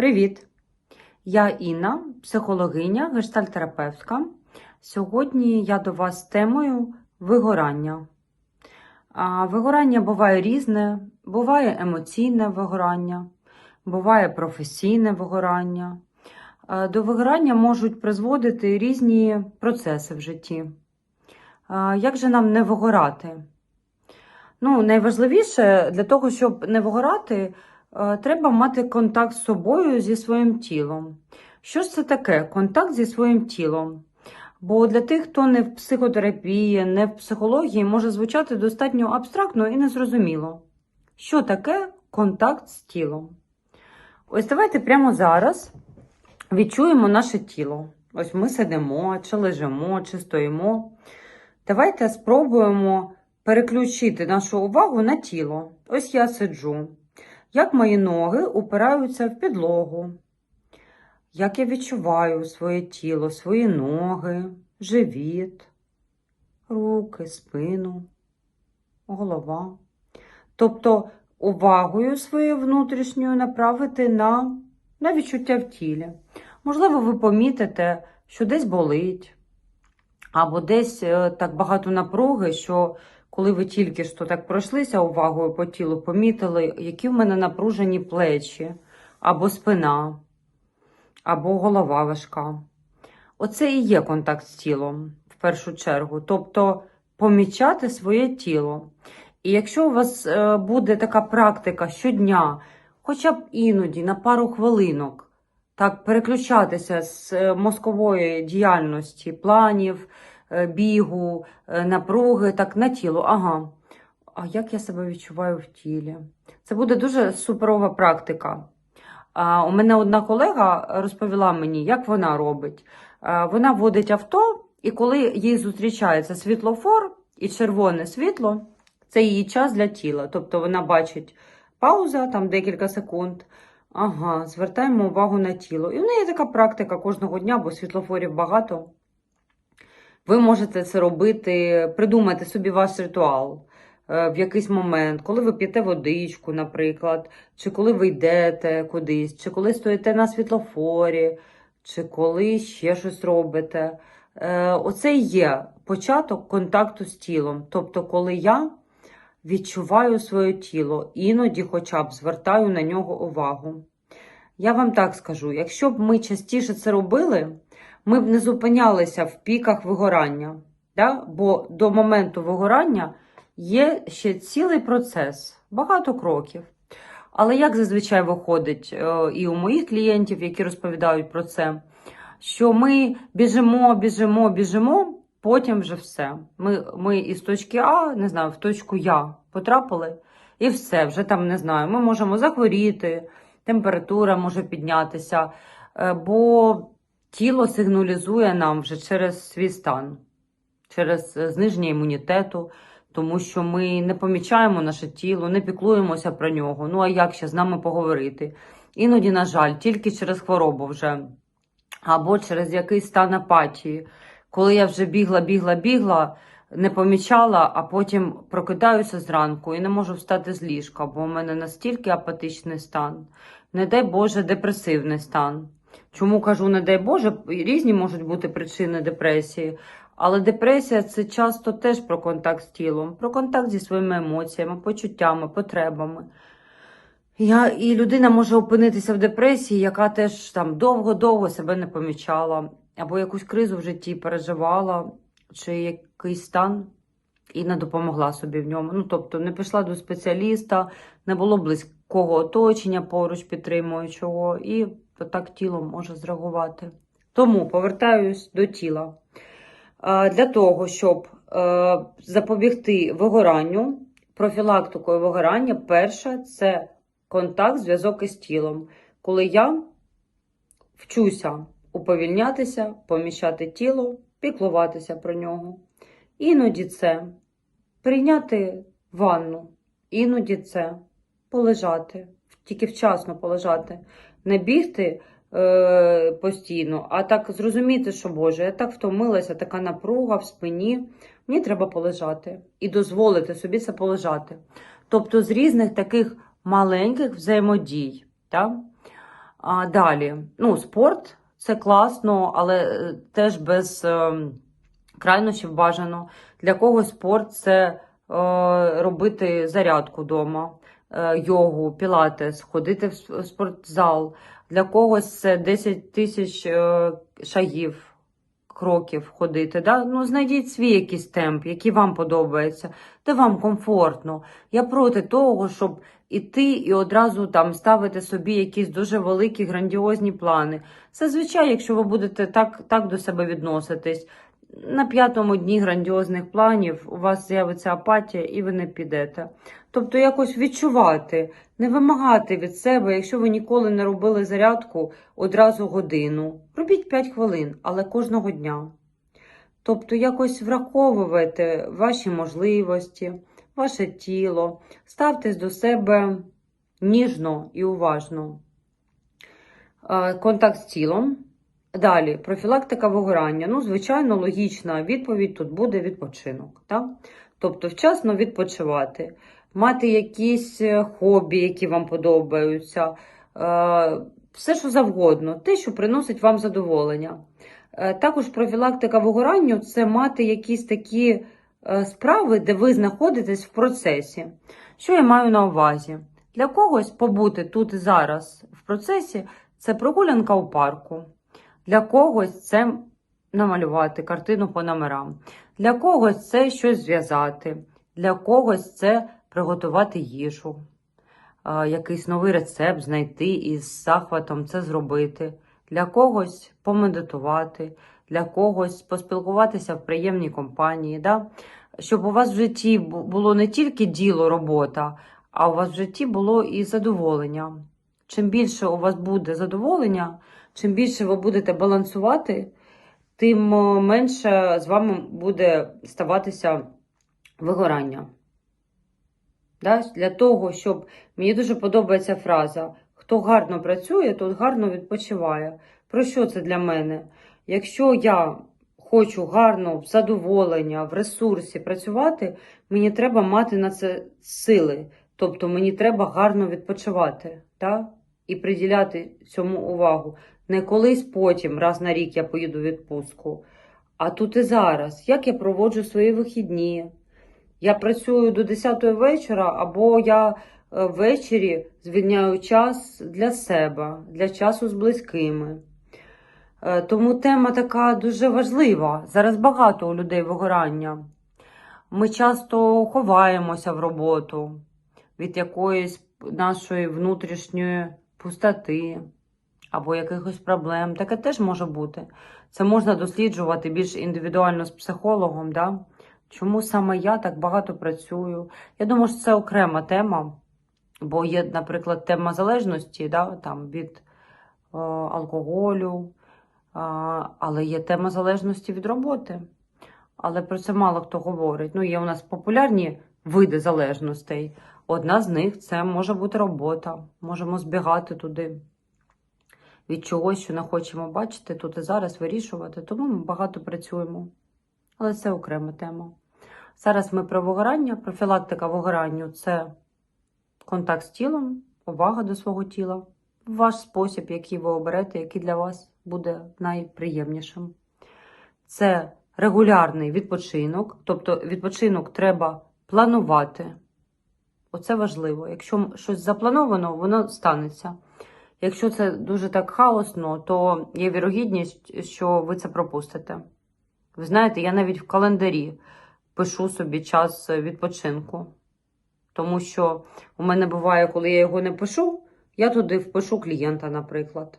Привіт! Я Інна, психологиня, гештальтерапевтка. Сьогодні я до вас з темою вигорання. А, Вигорання буває різне, буває емоційне вигорання, буває професійне вигорання. До вигорання можуть призводити різні процеси в житті. Як же нам не вигорати? Ну, найважливіше для того, щоб не вигорати, треба мати контакт з собою, зі своїм тілом. Що ж це таке? Контакт зі своїм тілом. Бо для тих, хто не в психотерапії, не в психології, може звучати достатньо абстрактно і незрозуміло. Що таке контакт з тілом? Ось давайте прямо зараз відчуємо наше тіло. Ось ми сидимо, чи лежимо, чи стоїмо. Давайте спробуємо переключити нашу увагу на тіло. Ось я сиджу. Як мої ноги упираються в підлогу. Як я відчуваю своє тіло, свої ноги, живіт, руки, спину, голова. Тобто увагою своєю внутрішньою направити на, на відчуття в тілі. Можливо, ви помітите, що десь болить, або десь е, так багато напруги, що коли ви тільки що так пройшлися увагою по тілу, помітили, які в мене напружені плечі, або спина, або голова важка. Оце і є контакт з тілом в першу чергу. Тобто помічати своє тіло. І якщо у вас е, буде така практика щодня, хоча б іноді на пару хвилинок, так переключатися з е, мозкової діяльності, планів, бігу, е, напруги, так на тіло. Ага. А як я себе відчуваю в тілі? Це буде дуже суперова практика. А, у мене одна колега розповіла мені, як вона робить. А, вона водить авто, і коли їй зустрічається світлофор і червоне світло, це її час для тіла. Тобто вона бачить пауза, там декілька секунд. Ага, звертаємо увагу на тіло. І в неї така практика кожного дня, бо світлофорів багато. Ви можете це робити, придумати собі ваш ритуал е, в якийсь момент, коли ви п'єте водичку, наприклад, чи коли ви йдете кудись, чи коли стоїте на світлофорі, чи коли ще щось робите. Е, Оце і є початок контакту з тілом. Тобто, коли я відчуваю своє тіло, іноді хоча б звертаю на нього увагу. Я вам так скажу: якщо б ми частіше це робили, ми б не зупинялися в піках вигорання. Да? Бо до моменту вигорання є ще цілий процес, багато кроків. Але як зазвичай виходить е, і у моїх клієнтів, які розповідають про це, що ми біжимо, біжимо, біжимо, потім вже все. Ми, ми із точки А, не знаю, в точку Я потрапили, і все, вже там не знаю. Ми можемо захворіти, температура може піднятися, е, бо тіло сигналізує нам вже через свій стан, через е, зниження імунітету, тому що ми не помічаємо наше тіло, не піклуємося про нього. Ну а як ще з нами поговорити? Іноді, на жаль, тільки через хворобу вже, або через якийсь стан апатії. Коли я вже бігла, бігла, бігла, не помічала, а потім прокидаюся зранку і не можу встати з ліжка, бо у мене настільки апатичний стан, не дай Боже, депресивний стан. Чому кажу, не дай Боже, різні можуть бути причини депресії, але депресія це часто теж про контакт з тілом, про контакт зі своїми емоціями, почуттями, потребами. Я, І людина може опинитися в депресії, яка теж там довго-довго себе не помічала, або якусь кризу в житті переживала, чи якийсь стан і не допомогла собі в ньому. Ну, тобто не пішла до спеціаліста, не було близького оточення поруч підтримуючого, і так тіло може зреагувати. Тому повертаюсь до тіла. Е, Для того, щоб е, запобігти вигоранню, профілактикою вигорання, перше це контакт, зв'язок із тілом. Коли я вчуся уповільнятися, поміщати тіло, піклуватися про нього. Іноді це прийняти ванну, іноді це полежати, тільки вчасно полежати, не бігти е, постійно, а так зрозуміти, що Боже, я так втомилася, така напруга в спині. Мені треба полежати і дозволити собі це полежати. Тобто з різних таких маленьких взаємодій. Так? А далі, ну, спорт це класно, але е, теж без е, крайнощів бажано. Для когось спорт це е, робити зарядку вдома, йогу, пілатес, ходити в спортзал. Для когось це 10 тисяч е, шагів, кроків ходити. Да? Ну, знайдіть свій якийсь темп, який вам подобається, де вам комфортно. Я проти того, щоб іти і одразу там ставити собі якісь дуже великі грандіозні плани. Зазвичай, якщо ви будете так, так до себе відноситись, на п'ятому дні грандіозних планів у вас з'явиться апатія і ви не підете. Тобто якось відчувати, не вимагати від себе, якщо ви ніколи не робили зарядку одразу годину. Робіть 5 хвилин, але кожного дня. Тобто якось враховувати ваші можливості, ваше тіло, ставтесь до себе ніжно і уважно. Е, Контакт з тілом. Далі, профілактика вигорання. Ну, звичайно, логічна відповідь тут буде відпочинок. Так? Тобто, вчасно відпочивати, мати якісь е, хобі, які вам подобаються, е, все, що завгодно, те, що приносить вам задоволення. Е, Також профілактика вигоранню це мати якісь такі справи, де ви знаходитесь в процесі. Що я маю на увазі? Для когось побути тут і зараз в процесі це прогулянка у парку. Для когось це намалювати картину по номерам. Для когось це щось зв'язати. Для когось це приготувати їжу, якийсь новий рецепт знайти і з захватом це зробити. Для когось помедитувати, для когось поспілкуватися в приємній компанії. Да? Щоб у вас в житті було не тільки діло, робота, а у вас в житті було і задоволення. Чим більше у вас буде задоволення, чим більше ви будете балансувати, тим е, менше з вами буде ставатися вигорання. Да? Для того, щоб мені дуже подобається фраза: хто гарно працює, тот гарно відпочиває. Про що це для мене? Якщо я хочу гарно, в задоволення, в ресурсі працювати, мені треба мати на це сили. Тобто мені треба гарно відпочивати та? І приділяти цьому увагу. Не колись потім, раз на рік я поїду в відпустку, а тут і зараз. Як я проводжу свої вихідні? Я працюю до 10 вечора, або я е, ввечері звільняю час для себе, для часу з близькими. Е, Тому тема така дуже важлива. Зараз багато у людей вигорання. Ми часто ховаємося в роботу від якоїсь нашої внутрішньої пустоти або якихось проблем. Таке теж може бути. Це можна досліджувати більш індивідуально з психологом. Да? Чому саме я так багато працюю? Я думаю, що це окрема тема, бо є, наприклад, тема залежності да? там, від е, алкоголю, а, але є тема залежності від роботи. Але про це мало хто говорить. Ну, є у нас популярні види залежностей. Одна з них це може бути робота. Можемо збігати туди від чогось, що не хочемо бачити, тут і зараз вирішувати. Тому ми багато працюємо. Але це окрема тема. Зараз ми про вигорання. Профілактика вигоранню це контакт з тілом, увага до свого тіла, ваш спосіб, який ви оберете, який для вас буде найприємнішим. Це регулярний відпочинок, тобто відпочинок треба планувати. Оце важливо. Якщо щось заплановано, воно станеться. Якщо це дуже так хаосно, то є вірогідність, що ви це пропустите. Ви знаєте, я навіть в календарі пишу собі час відпочинку. Тому що у мене буває, коли я його не пишу, я туди впишу клієнта, наприклад.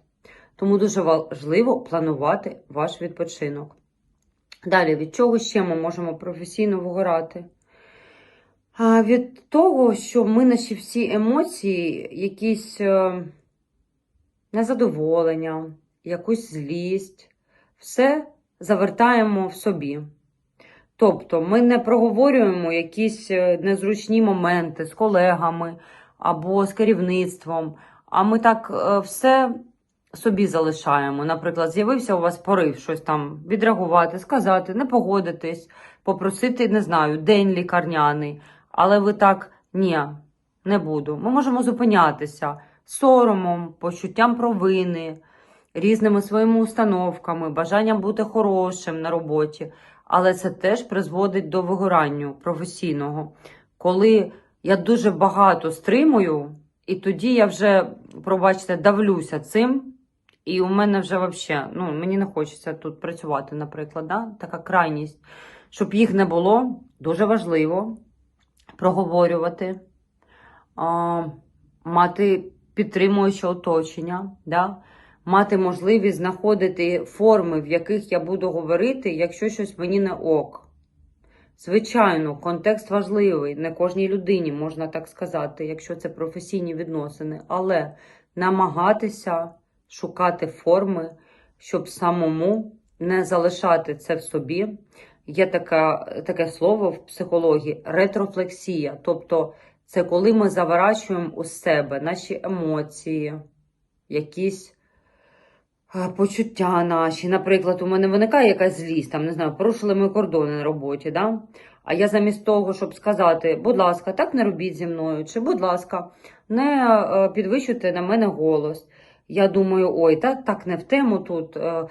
Тому дуже важливо планувати ваш відпочинок. Далі, від чого ще ми можемо професійно вигорати? Від того, що ми наші всі емоції, якісь е, незадоволення, якусь злість, все завертаємо в собі. Тобто ми не проговорюємо якісь е, незручні моменти з колегами або з керівництвом, а ми так е, все собі залишаємо. Наприклад, з'явився у вас порив щось там відреагувати, сказати, не погодитись, попросити, не знаю, день лікарняний. Але ви так ні, не буду. Ми можемо зупинятися, соромом, почуттям провини, різними своїми установками, бажанням бути хорошим на роботі. Але це теж призводить до вигорання професійного. Коли я дуже багато стримую, і тоді я вже, пробачте, давлюся цим. І у мене вже взагалі, ну, мені не хочеться тут працювати, наприклад, да? така крайність. Щоб їх не було, дуже важливо проговорювати, мати підтримуюче оточення, да? мати можливість знаходити форми, в яких я буду говорити, якщо щось мені не ок. Звичайно, контекст важливий, не кожній людині можна так сказати, якщо це професійні відносини, але намагатися шукати форми, щоб самому не залишати це в собі. Є така, таке слово в психології ретрофлексія. Тобто, це коли ми заворачуємо у себе наші емоції, якісь почуття наші. Наприклад, у мене виникає якась злість, там, не знаю, порушили ми кордони на роботі. Да? А я замість того, щоб сказати, будь ласка, так не робіть зі мною, чи, будь ласка, не е, підвищуйте на мене голос. Я думаю, ой, так, так не в тему тут. е,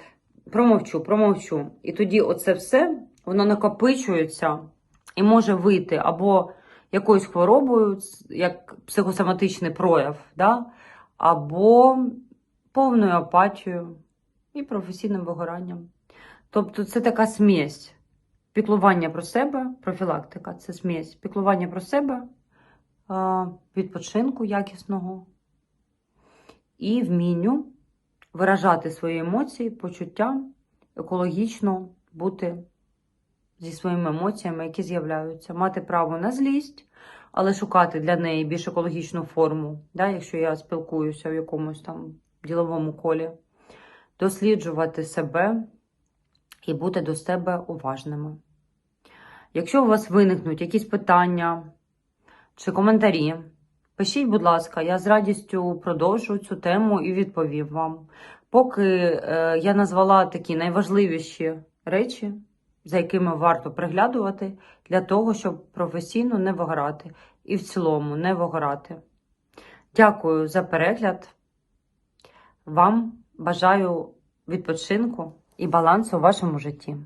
Промовчу, промовчу. І тоді оце все воно накопичується і може вийти або якоюсь хворобою, як психосоматичний прояв, да? або повною апатією і професійним вигоранням. Тобто це така смесь. Піклування про себе, профілактика це смесь. Піклування про себе, відпочинку якісного і вмінню виражати свої емоції, почуття, екологічно бути зі своїми емоціями, які з'являються, мати право на злість, але шукати для неї більш екологічну форму, да, якщо я спілкуюся в якомусь там діловому колі, досліджувати себе і бути до себе уважними. Якщо у вас виникнуть якісь питання чи коментарі, пишіть, будь ласка, я з радістю продовжу цю тему і відповім вам. Поки е, я назвала такі найважливіші речі, за якими варто приглядувати, для того, щоб професійно не вигорати і в цілому не вигорати. Дякую за перегляд. Вам бажаю відпочинку і балансу у вашому житті.